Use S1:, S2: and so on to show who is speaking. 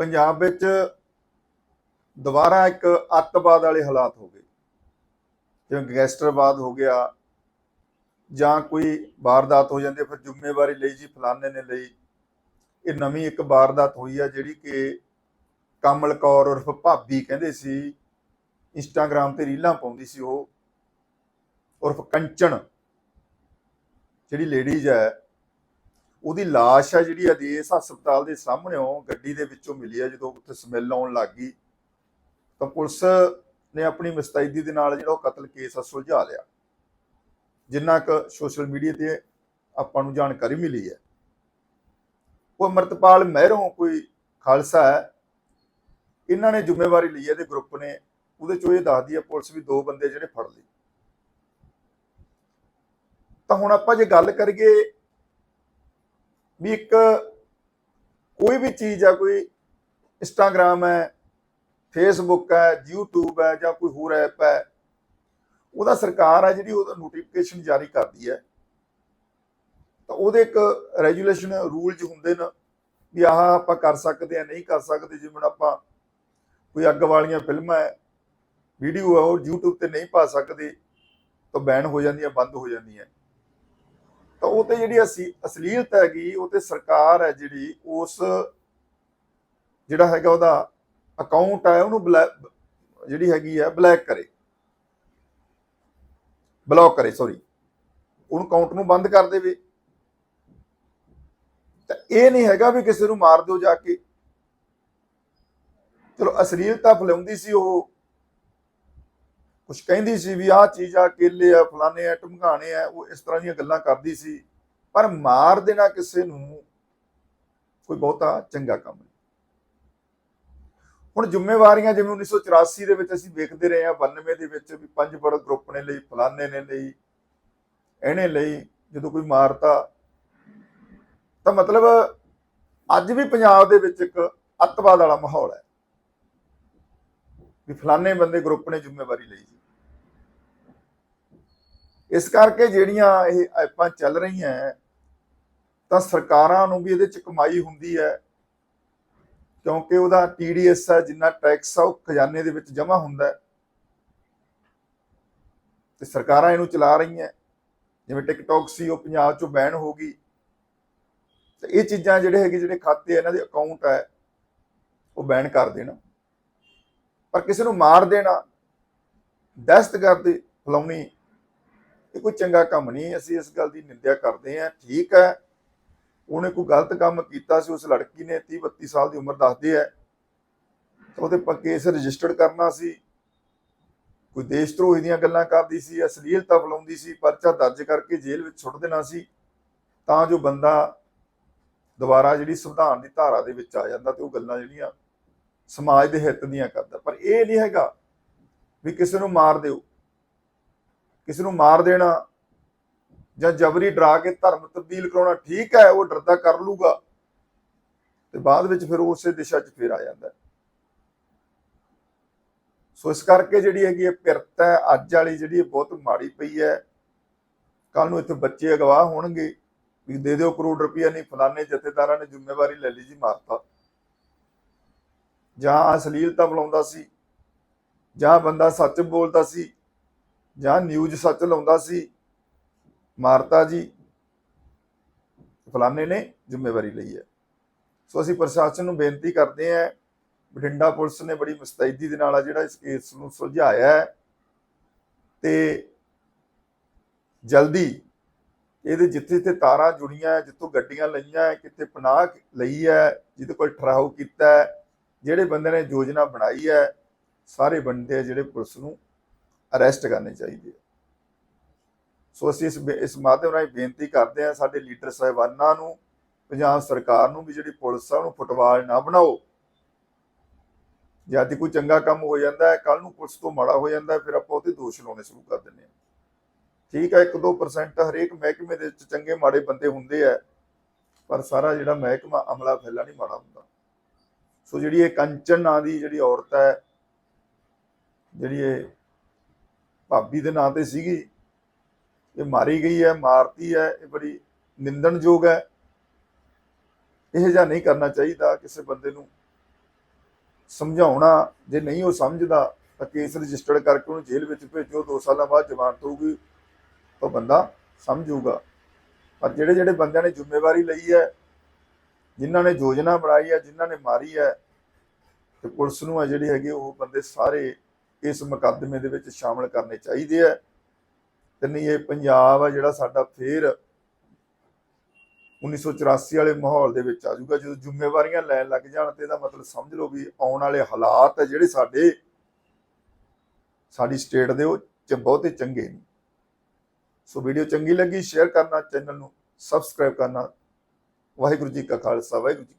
S1: ਪੰਜਾਬ ਵਿੱਚ ਦੁਬਾਰਾ ਇੱਕ ਅੱਤਵਾਦ ਵਾਲੇ ਹਾਲਾਤ ਹੋ ਗਏ। ਜਿਵੇਂ ਗੈਂਗਸਟਰਵਾਦ ਹੋ ਗਿਆ ਜਾਂ ਕੋਈ ਵਾਰਦਾਤ ਹੋ ਜਾਂਦੀ ਫਿਰ ਜ਼ਿੰਮੇਵਾਰੀ ਲਈ ਜੀ, ਫਲਾਣੇ ਨੇ ਲਈ। ਇਹ ਨਵੀਂ ਇੱਕ ਵਾਰਦਾਤ ਹੋਈ ਆ ਜਿਹੜੀ ਕਿ ਕਮਲ ਕੌਰ ਉਰਫ ਭਾਬੀ ਕਹਿੰਦੇ ਸੀ ਇੰਸਟਾਗ੍ਰam ਤੇ ਰੀਲਾਂ ਪਾਉਂਦੀ ਸੀ ਉਹ। ਉਰਫ ਕੰਚਨ, ਜਿਹੜੀ ਲੇਡੀਜ਼ ਹੈ ਉਹਦੀ ਲਾਸ਼ ਹੈ ਜਿਹੜੀ ਅਦੇਸ ਹਸਪਤਾਲ ਦੇ ਸਾਹਮਣੇੋਂ ਗੱਡੀ ਦੇ ਵਿੱਚੋਂ ਮਿਲੀ ਹੈ ਜਦੋਂ ਉੱਥੇ ਸਮੈਲ ਆਉਣ ਲੱਗ ਗਈ। ਤਾਂ ਪੁਲਿਸ ਨੇ ਆਪਣੀ ਮੁਸਤੈਦੀ ਦੇ ਨਾਲ ਜਿਹੜਾ ਉਹ ਕਤਲ ਕੇਸ ਆ ਸੁਲਝਾ ਲਿਆ। ਜਿੰਨਾ ਕੁ ਸੋਸ਼ਲ ਮੀਡੀਆ ਤੇ ਆਪਾਂ ਨੂੰ ਜਾਣਕਾਰੀ ਮਿਲੀ ਹੈ। ਉਹ ਅਮਰਤਪਾਲ ਮਹਿਰੋਂ ਕੋਈ ਖਾਲਸਾ ਹੈ, ਇਹਨਾਂ ਨੇ ਜ਼ਿੰਮੇਵਾਰੀ ਲਈ ਹੈ ਗਰੁੱਪ ਨੇ ਉਹਦੇ ਚੋਂ ਇਹ ਦੱਸਦੀ ਹੈ, ਪੁਲਿਸ ਵੀ ਦੋ ਬੰਦੇ ਜਿਹੜੇ ਫੜ ਲਏ। ਤਾਂ ਹੁਣ ਆਪਾਂ ਜੇ ਗੱਲ ਕਰੀਏ ਵੀ ਇੱਕ ਕੋਈ ਵੀ ਚੀਜ਼ ਆ, ਕੋਈ ਇੰਸਟਾਗ੍ਰam ਹੈ ਫੇਸਬੁੱਕ ਹੈ, YouTube ਹੈ ਜਾਂ ਕੋਈ ਹੋਰ ਐਪ ਹੈ, ਉਹਦਾ ਸਰਕਾਰ ਆ ਜਿਹੜੀ ਉਹਦਾ ਨੋਟੀਫਿਕੇਸ਼ਨ ਜਾਰੀ ਕਰਦੀ ਹੈ। ਤਾਂ ਉਹਦੇ ਇੱਕ ਰੈਗੂਲੇਸ਼ਨ ਰੂਲਸ ਹੁੰਦੇ ਨੇ ਵੀ ਆਹ ਆਪਾਂ ਕਰ ਸਕਦੇ ਆ, ਨਹੀਂ ਕਰ ਸਕਦੇ, ਜਿਵੇਂ ਆਪਾਂ ਕੋਈ ਅੱਗ ਵਾਲੀਆਂ ਫਿਲਮਾਂ ਹੈ ਵੀਡੀਓ ਹੈ ਉਹ YouTube ਤੇ ਨਹੀਂ ਪਾ ਸਕਦੇ ਤਾਂ ਬੈਨ ਹੋ ਜਾਂਦੀਆਂ, ਬੰਦ ਹੋ ਜਾਂਦੀਆਂ। ਤਾਂ ਉਹ ਤੇ ਜਿਹੜੀ ਅਸੀਂ ਅਸਲੀਅਤ ਹੈਗੀ, ਉਹ ਤੇ ਸਰਕਾਰ ਹੈ ਜਿਹੜੀ, ਉਸ ਜਿਹੜਾ ਹੈਗਾ ਉਹਦਾ ਅਕਾਊਂਟ ਹੈ, ਉਹਨੂੰ ਜਿਹੜੀ ਹੈਗੀ ਹੈ, ਬਲੈਕ ਕਰੇ। ਬਲੌਕ ਕਰੇ ਸੌਰੀ ਉਹਨੂੰ ਅਕਾਊਂਟ ਨੂੰ ਬੰਦ ਕਰ ਦੇਵੇ। ਤਾਂ ਇਹ ਨਹੀਂ ਹੈਗਾ ਵੀ ਕਿਸੇ ਨੂੰ ਮਾਰ ਦਿਓ ਜਾ ਕੇ। ਚਲੋ ਅਸਲੀਲਤਾ ਫਲਾਉਂਦੀ ਸੀ ਉਹ ਕੁਝ ਕਹਿੰਦੀ ਸੀ ਵੀ ਆਹ ਚੀਜ਼ ਆ, ਕੇਲੇ ਆ, ਫਲਾਣੇ ਆ ਢਮਕਾਣੇ ਆ, ਉਹ ਇਸ ਤਰ੍ਹਾਂ ਦੀਆਂ ਗੱਲਾਂ ਕਰਦੀ ਸੀ। ਪਰ ਮਾਰ ਦੇਣਾ ਕਿਸੇ ਨੂੰ ਕੋਈ ਬਹੁਤਾ ਚੰਗਾ ਕੰਮ ਨਹੀਂ। ਹੁਣ ਜ਼ਿੰਮੇਵਾਰੀਆਂ ਜਿਵੇਂ 1984 ਦੇ ਵਿੱਚ ਅਸੀਂ ਵੇਖਦੇ ਰਹੇ ਆ 92 ਦੇ ਵਿੱਚ ਵੀ ਪੰਜ ਬੜ ਗਰੁੱਪ ਨੇ ਲਈ, ਫਲਾਣੇ ਨੇ ਲਈ, ਇਹਨੇ ਲਈ, ਜਦੋਂ ਕੋਈ ਮਾਰਤਾ, ਤਾਂ ਮਤਲਬ ਅੱਜ ਵੀ ਪੰਜਾਬ ਦੇ ਵਿੱਚ ਇੱਕ ਅੱਤਵਾਦ ਵਾਲਾ ਮਾਹੌਲ ਹੈ। ਵੀ ਫਲਾਣੇ ਬੰਦੇ ਗਰੁੱਪ ਨੇ ਜ਼ਿੰਮੇਵਾਰੀ ਲਈ ਸੀ। ਇਸ ਕਰਕੇ ਜਿਹੜੀਆਂ ਇਹ ਐਪਾਂ ਚੱਲ ਰਹੀਆਂ ਤਾਂ ਸਰਕਾਰਾਂ ਨੂੰ ਵੀ ਇਹਦੇ ਚ ਕਮਾਈ ਹੁੰਦੀ ਹੈ ਕਿਉਂਕਿ ਉਹਦਾ TDS ਆ ਜਿੰਨਾ ਟੈਕਸ ਆ, ਉਹ ਖਜ਼ਾਨੇ ਦੇ ਵਿੱਚ ਜਮ੍ਹਾਂ ਹੁੰਦਾ ਹੈ ਤੇ ਸਰਕਾਰਾਂ ਇਹਨੂੰ ਚਲਾ ਰਹੀਆਂ ਜਿਵੇਂ ਟਿਕਟੌਕ ਸੀ, ਉਹ ਪੰਜਾਬ ਚੋਂ ਬੈਨ ਹੋ ਗਈ। ਤੇ ਇਹ ਚੀਜ਼ਾਂ ਜਿਹੜੇ ਹੈਗੇ, ਜਿਹੜੇ ਖਾਤੇ ਇਹਨਾਂ ਦੇ ਅਕਾਊਂਟ ਹੈ ਉਹ ਬੈਨ ਕਰ ਦੇਣਾ। ਪਰ ਕਿਸੇ ਨੂੰ ਮਾਰ ਦੇਣਾ, ਦਹਿਸ਼ਤਗਰਦੀ ਫਲਾਉਣੀ ਇਹ ਕੋਈ ਚੰਗਾ ਕੰਮ ਨਹੀਂ ਅਸੀਂ ਇਸ ਗੱਲ ਦੀ ਨਿੰਦਿਆ ਕਰਦੇ ਹਾਂ। ਠੀਕ ਹੈ। ਉਹਨੇ ਕੋਈ ਗਲਤ ਕੰਮ ਕੀਤਾ ਸੀ, ਉਸ ਲੜਕੀ ਨੇ 30 32 ਸਾਲ ਦੀ ਉਮਰ ਦੱਸਦੇ ਹੈ। ਤਾਂ ਉਹਦੇ ਪਰ ਕੇਸ ਰਜਿਸਟਰਡ ਕਰਨਾ ਸੀ। ਕੋਈ ਦੇਸ਼ ਧਰੋਹੀ ਦੀਆਂ ਗੱਲਾਂ ਕਰਦੀ ਸੀ, ਅਸਲੀਲਤਾ ਫਲਾਉਂਦੀ ਸੀ, ਪਰਚਾ ਦਰਜ ਕਰਕੇ ਜੇਲ੍ਹ ਵਿੱਚ ਸੁੱਟ ਦੇਣਾ ਸੀ। ਤਾਂ ਜੋ ਬੰਦਾ ਦੁਬਾਰਾ ਜਿਹੜੀ ਸੰਵਿਧਾਨ ਦੀ ਧਾਰਾ ਦੇ ਵਿੱਚ ਆ ਜਾਂਦਾ ਤੇ ਉਹ ਗੱਲਾਂ ਜਿਹੜੀਆਂ ਸਮਾਜ ਦੇ ਹਿੱਤ ਦੀਆਂ ਕਰਦਾ। ਪਰ ਇਹ ਨਹੀਂ ਹੈਗਾ ਵੀ ਕਿਸੇ ਨੂੰ ਮਾਰ ਦਿਓ। ਕਿਸੇ ਨੂੰ ਮਾਰ ਦੇਣਾ ਜਾਂ ਜਬਰੀ ਡਰਾ ਕੇ ਧਰਮ ਤਬਦੀਲ ਕਰਾਉਣਾ ਠੀਕ ਹੈ, ਉਹ ਡਰਦਾ ਕਰ ਲੂਗਾ। ਤੇ ਬਾਅਦ ਵਿੱਚ ਫਿਰ ਉਹ ਉਸੇ ਦਿਸ਼ਾ 'ਚ ਫੇਰ ਆ ਜਾਂਦਾ ਸੋ ਇਸ ਕਰਕੇ ਜਿਹੜੀ ਹੈਗੀ ਇਹ ਪਿਰਤ ਹੈ, ਅੱਜ ਵਾਲੀ ਜਿਹੜੀ ਇਹ ਬਹੁਤ ਮਾੜੀ ਪਈ ਹੈ। ਕੱਲ ਨੂੰ ਇੱਥੇ ਬੱਚੇ ਅਗਵਾ ਹੋਣਗੇ ਵੀ ਦੇ ਦਿਓ ਕਰੋੜ ਰੁਪਇਆ ਨਹੀਂ, ਫਲਾਣੇ ਜਥੇਦਾਰਾਂ ਨੇ ਜ਼ਿੰਮੇਵਾਰੀ ਲੈ ਲਈ ਜੀ, ਮਾਰਤਾ। ਜਾਂ ਅਸਲੀਲਤਾ ਬੁਲਾਉਂਦਾ ਸੀ, ਜਾਂ ਬੰਦਾ ਸੱਚ ਬੋਲਦਾ ਸੀ ਜਾਂ ਨਿਊਜ਼ ਸੱਚ ਲਾਉਂਦਾ ਸੀ ਮਾਰਤਾ ਜੀ ਫਲਾਣੇ ਨੇ ਜ਼ਿੰਮੇਵਾਰੀ ਲਈ ਹੈ। ਸੋ ਅਸੀਂ ਪ੍ਰਸ਼ਾਸਨ ਨੂੰ ਬੇਨਤੀ ਕਰਦੇ ਹਾਂ ਬਠਿੰਡਾ ਪੁਲਿਸ ਨੇ ਬੜੀ ਮੁਸਤੈਦੀ ਦੇ ਨਾਲ ਆ ਜਿਹੜਾ ਇਸ ਕੇਸ ਨੂੰ ਸੁਲਝਾਇਆ ਹੈ ਤੇ ਜਲਦੀ ਇਹਦੇ ਜਿੱਥੇ ਜਿੱਥੇ ਤਾਰਾਂ ਜੁੜੀਆਂ ਜਿੱਥੋਂ ਗੱਡੀਆਂ ਲਈਆਂ ਹੈ, ਕਿਤੇ ਪਨਾਹ ਲਈ ਹੈ ਜਿਹਦੇ ਕੋਲ ਠਹਿਰਾਓ ਕੀਤਾ ਜਿਹੜੇ ਬੰਦੇ ਨੇ ਯੋਜਨਾ ਬਣਾਈ ਹੈ ਸਾਰੇ ਬੰਦੇ ਜਿਹੜੇ ਪੁਲਿਸ ਨੂੰ ਅਰੈਸਟ ਕਰਨੇ ਚਾਹੀਦੇ ਆ ਸੋ ਅਸੀਂ ਇਸ ਬੇ- ਇਸ ਮਾਧਿਅਮ ਰਾਹੀਂ ਬੇਨਤੀ ਕਰਦੇ ਹਾਂ ਸਾਡੇ ਲੀਡਰ ਸਾਹਿਬਾਨਾਂ ਨੂੰ ਪੰਜਾਬ ਸਰਕਾਰ ਨੂੰ ਵੀ ਜਿਹੜੀ ਪੁਲਿਸ ਆ ਉਹਨੂੰ ਫੁੱਟਬਾਲ ਨਾ ਬਣਾਓ। ਜੇ ਅੱਜ ਕੋਈ ਚੰਗਾ ਕੰਮ ਹੋ ਜਾਂਦਾ ਹੈ ਕੱਲ ਨੂੰ ਪੁਲਿਸ ਤੋਂ ਮਾੜਾ ਹੋ ਜਾਂਦਾ ਫਿਰ ਆਪਾਂ ਉਹਤੇ ਦੋਸ਼ ਲਾਉਣੇ ਸ਼ੁਰੂ ਕਰ ਦਿੰਦੇ ਹਾਂ। ਠੀਕ ਹੈ 1-2% ਹਰੇਕ ਮਹਿਕਮੇ ਦੇ ਵਿੱਚ ਚੰਗੇ ਮਾੜੇ ਬੰਦੇ ਹੁੰਦੇ ਆ ਪਰ ਸਾਰਾ ਜਿਹੜਾ ਮਹਿਕਮਾ ਅਮਲਾ ਫੈਲਾ ਨਹੀਂ ਮਾੜਾ ਹੁੰਦਾ। ਸੋ ਜਿਹੜੀ ਇਹ ਕੰਚਨ ਨਾਂ ਦੀ ਜਿਹੜੀ ਔਰਤ ਹੈ, ਜਿਹੜੀ ਇਹ ਭਾਬੀ ਦੇ ਨਾਂ ਤੇ ਸੀਗੀ। ਇਹ ਮਾਰੀ ਗਈ ਹੈ, ਮਾਰਤੀ ਹੈ, ਇਹ ਬੜੀ ਨਿੰਦਣਯੋਗ ਹੈ। ਇਹ ਜਿਹਾ ਨਹੀਂ ਕਰਨਾ ਚਾਹੀਦਾ ਕਿਸੇ ਬੰਦੇ ਨੂੰ। ਸਮਝਾਉਣਾ, ਜੇ ਨਹੀਂ ਉਹ ਸਮਝਦਾ, ਤਾਂ ਕੇਸ ਰਜਿਸਟਰਡ ਕਰਕੇ ਉਹਨੂੰ ਜੇਲ੍ਹ ਵਿੱਚ ਭੇਜੋ 2 ਸਾਲਾਂ ਬਾਅਦ ਜ਼ਮਾਨਤ ਹੋਊਗੀ ਉਹ ਬੰਦਾ ਸਮਝੂਗਾ। ਪਰ ਜਿਹੜੇ ਜਿਹੜੇ ਬੰਦਿਆਂ ਨੇ ਜ਼ਿੰਮੇਵਾਰੀ ਲਈ ਹੈ, ਜਿਨ੍ਹਾਂ ਨੇ ਯੋਜਨਾ ਬਣਾਈ ਹੈ, ਜਿਨ੍ਹਾਂ ਨੇ ਮਾਰੀ ਹੈ, ਤੇ ਪੁਲਿਸ ਨੂੰ ਆ ਜਿਹੜੀ ਹੈਗੀ, ਉਹ ਬੰਦੇ ਸਾਰੇ ਇਸ ਮੁਕੱਦਮੇ ਦੇ ਵਿੱਚ ਸ਼ਾਮਲ ਕਰਨੇ ਚਾਹੀਦੇ ਆ। ਤੇ ਨਹੀਂ, ਇਹ ਪੰਜਾਬ ਆ ਜਿਹੜਾ ਸਾਡਾ ਫੇਰ 1984 ਵਾਲੇ ਮਾਹੌਲ ਦੇ ਵਿੱਚ ਆ ਜਾਊਗਾ। ਜਦੋਂ ਜ਼ਿੰਮੇਵਾਰੀਆਂ ਲੈਣ ਲੱਗ ਜਾਣ ਤੇ ਇਹਦਾ ਮਤਲਬ ਸਮਝ ਲਓ ਵੀ ਆਉਣ ਵਾਲੇ ਹਾਲਾਤ ਆ ਜਿਹੜੇ ਸਾਡੇ, ਸਾਡੀ ਸਟੇਟ ਦੇ ਉਹ ਚ ਬਹੁਤੇ ਚੰਗੇ ਨੇ। ਸੋ ਵੀਡੀਓ ਚੰਗੀ ਲੱਗੀ, ਸ਼ੇਅਰ ਕਰਨਾ, ਚੈਨਲ ਨੂੰ ਸਬਸਕ੍ਰਾਈਬ ਕਰਨਾ। ਵਾਹਿਗੁਰੂ ਜੀ ਕਾ ਖਾਲਸਾ, ਵਾਹਿਗੁਰੂ ਜੀ